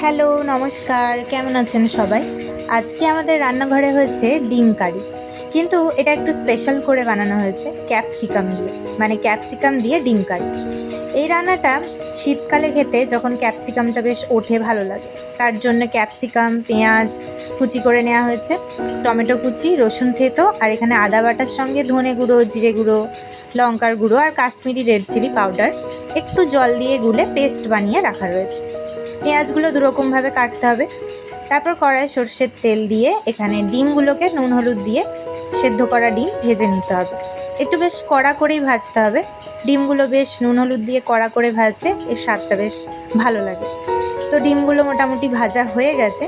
Hello, নমস্কার। কেমন আছেন সবাই? আজকে আমাদের রান্নাঘরে হয়েছে ডিম কারি। কিন্তু এটা একটু স্পেশাল করে বানানো হয়েছে ক্যাপসিকাম দিয়ে। মানে ক্যাপসিকাম দিয়ে ডিম কারি। এই রান্নাটা শীতকালে খেতে যখন ক্যাপসিকামটা বেশ ওঠে ভালো লাগে। তার জন্য ক্যাপসিকাম পেঁয়াজ, কুচি করে নেওয়া হয়েছে। টমেটো কুচি, রসুন থেতো, আর এখানে আদা বাটার সঙ্গে ধনে গুঁড়ো, জিরে গুঁড়ো, লঙ্কার গুঁড়ো, আর কাশ্মীরি রেড চিলি পাউডার একটু জল দিয়ে গুলে পেস্ট বানিয়ে রাখা রয়েছে। পেঁয়াজগুলো দুরকমভাবে কাটতে হবে। তারপর কড়ায় সর্ষের তেল দিয়ে এখানে ডিমগুলোকে নুন হলুদ দিয়ে সেদ্ধ করা ডিম ভেজে নিতে হবে। একটু বেশ কড়া করেই ভাজতে হবে। ডিমগুলো বেশ নুন হলুদ দিয়ে কড়া করে ভাজলে এর স্বাদটা বেশ ভালো লাগে। তো ডিমগুলো মোটামুটি ভাজা হয়ে গেছে।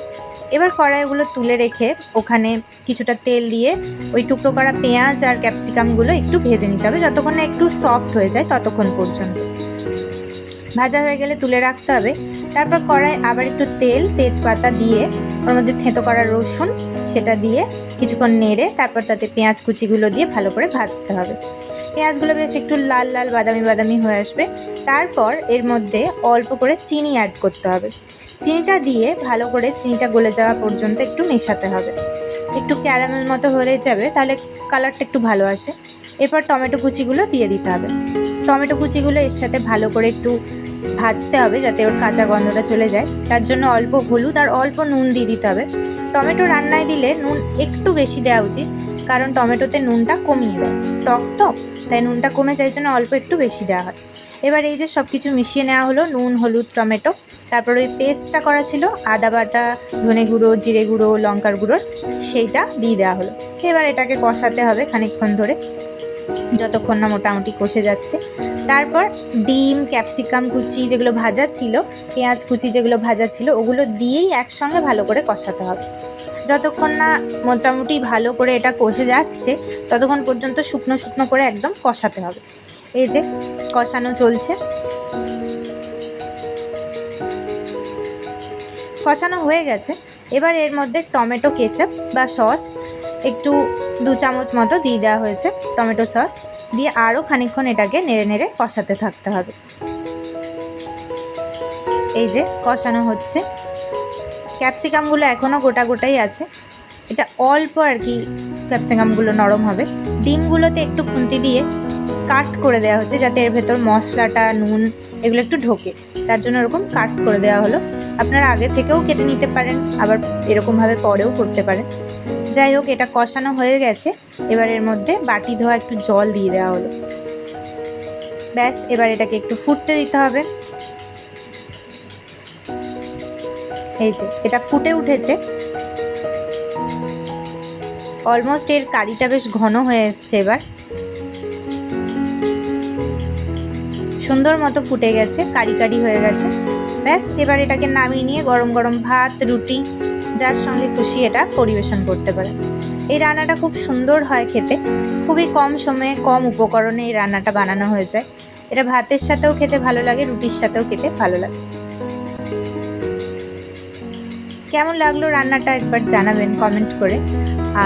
এবার কড়াইগুলো তুলে রেখে ওখানে কিছুটা তেল দিয়ে ওই টুকরো করা পেঁয়াজ আর ক্যাপসিকামগুলো একটু ভেজে নিতে হবে। যতক্ষণ না একটু সফট হয়ে যায় ততক্ষণ পর্যন্ত। ভাজা হয়ে গেলে তুলে রাখতে হবে। তারপর কড়াই আবার একটু তেল, তেজপাতা দিয়ে, ওর মধ্যে থেঁতো করা রসুন, সেটা দিয়ে কিছুক্ষণ নেড়ে তারপর তাতে পেঁয়াজ কুচিগুলো দিয়ে ভালো করে ভাজতে হবে। পেঁয়াজগুলো বেশ একটু লাল লাল, বাদামি বাদামি হয়ে আসবে। তারপর এর মধ্যে অল্প করে চিনি অ্যাড করতে হবে। চিনিটা দিয়ে ভালো করে চিনিটা গলে যাওয়া পর্যন্ত একটু মেশাতে হবে। একটু ক্যারামেল মতো হলে যাবে, তাহলে কালারটা একটু ভালো আসে। এরপর টমেটো কুচিগুলো দিয়ে দিতে হবে। টমেটো কুচিগুলো এর সাথে ভালো করে একটু ভাজতে হবে যাতে ওর কাঁচা গন্ধটা চলে যায়। তার জন্য অল্প হলুদ আর অল্প নুন দিয়ে দিতে হবে। টমেটো রান্নায় দিলে নুন একটু বেশি দেওয়া উচিত, কারণ টমেটোতে নুনটা কমিয়ে দেয়। টক তো, তাই নুনটা কমে যায় জন্য অল্প একটু বেশি দেওয়া হয়। এবার এই যে সব কিছু মিশিয়ে নেওয়া হলো, নুন, হলুদ, টমেটো। তারপর ওই পেস্টটা করা ছিল, আদা বাটা, ধনে গুঁড়ো, জিরে গুঁড়ো, লঙ্কার গুঁড়োর, সেইটা দিয়ে দেওয়া হলো। এবার এটাকে কষাতে হবে খানিকক্ষণ ধরে। যতক্ষণ না মোটামুটি কষে যাচ্ছে। তারপর ডিম, ক্যাপসিকাম, কুচি যেগুলো ভাজা ছিল, পেঁয়াজ কুচি যেগুলো ভাজা ছিল, ওগুলো দিয়েই একসঙ্গে ভালো করে কষাতে হবে। যতক্ষণ না মোটামুটি ভালো করে এটা কষে যাচ্ছে, ততক্ষণ পর্যন্ত শুকনো শুকনো করে একদম কষাতে হবে। এই যে কষানো চলছে। কষানো হয়ে গেছে। এবার এর মধ্যে টমেটো, কেচাপ বা সস একটু দু চামচ মতো দিয়ে দেওয়া হয়েছে টমেটো সস। দিয়ে আরও খানিকক্ষণ এটাকে নেড়ে নেড়ে কষাতে থাকতে হবে। এই যে কষানো হচ্ছে। ক্যাপসিকামগুলো এখনও গোটা গোটাই আছে। এটা অল্প আর কি ক্যাপসিকামগুলো নরম হবে। ডিমগুলোতে একটু খুন্তি দিয়ে কাট করে দেওয়া হচ্ছে যাতে এর ভেতর মশলাটা, নুন এগুলো একটু ঢোকে। তার জন্য এরকম কাট করে দেওয়া হলো। আপনারা আগে থেকেও কেটে নিতে পারেন, আবার এরকমভাবে পরেও করতে পারেন। যাই হোক, এটা কষানো হয়ে গেছে। এবার এর মধ্যে বাটি ধোয়া একটু জল দিয়ে দেওয়া হলো। ব্যাস, এবার এটাকে একটু ফুটতে দিতে হবে। এই যে, এটা ফুটে উঠেছে। অলমোস্ট এর কারিটা বেশ ঘন হয়ে এসছে এবার। সুন্দর মতো ফুটে গেছে, কারি কারি হয়ে গেছে। ব্যাস, এবার এটাকে নামিয়ে নিয়ে গরম গরম ভাত, রুটি, যার সঙ্গে খুশি এটা পরিবেশন করতে পারেন। এই রান্নাটা খুব সুন্দর হয় খেতে। খুবই কম সময়ে, কম উপকরণে এই রান্নাটা বানানো হয়ে যায়। এটা ভাতের সাথেও খেতে ভালো লাগে, রুটির সাথেও খেতে ভালো লাগে। কেমন লাগল রান্নাটা একবার জানাবেন কমেন্ট করে।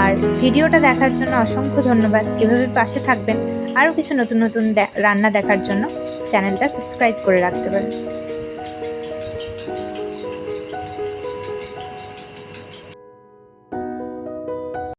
আর ভিডিওটা দেখার জন্য অসংখ্য ধন্যবাদ। এভাবে পাশে থাকবেন। আরও কিছু নতুন নতুন রান্না দেখার জন্য। চ্যানেলটা সাবস্ক্রাইব করে রাখতে পারেন।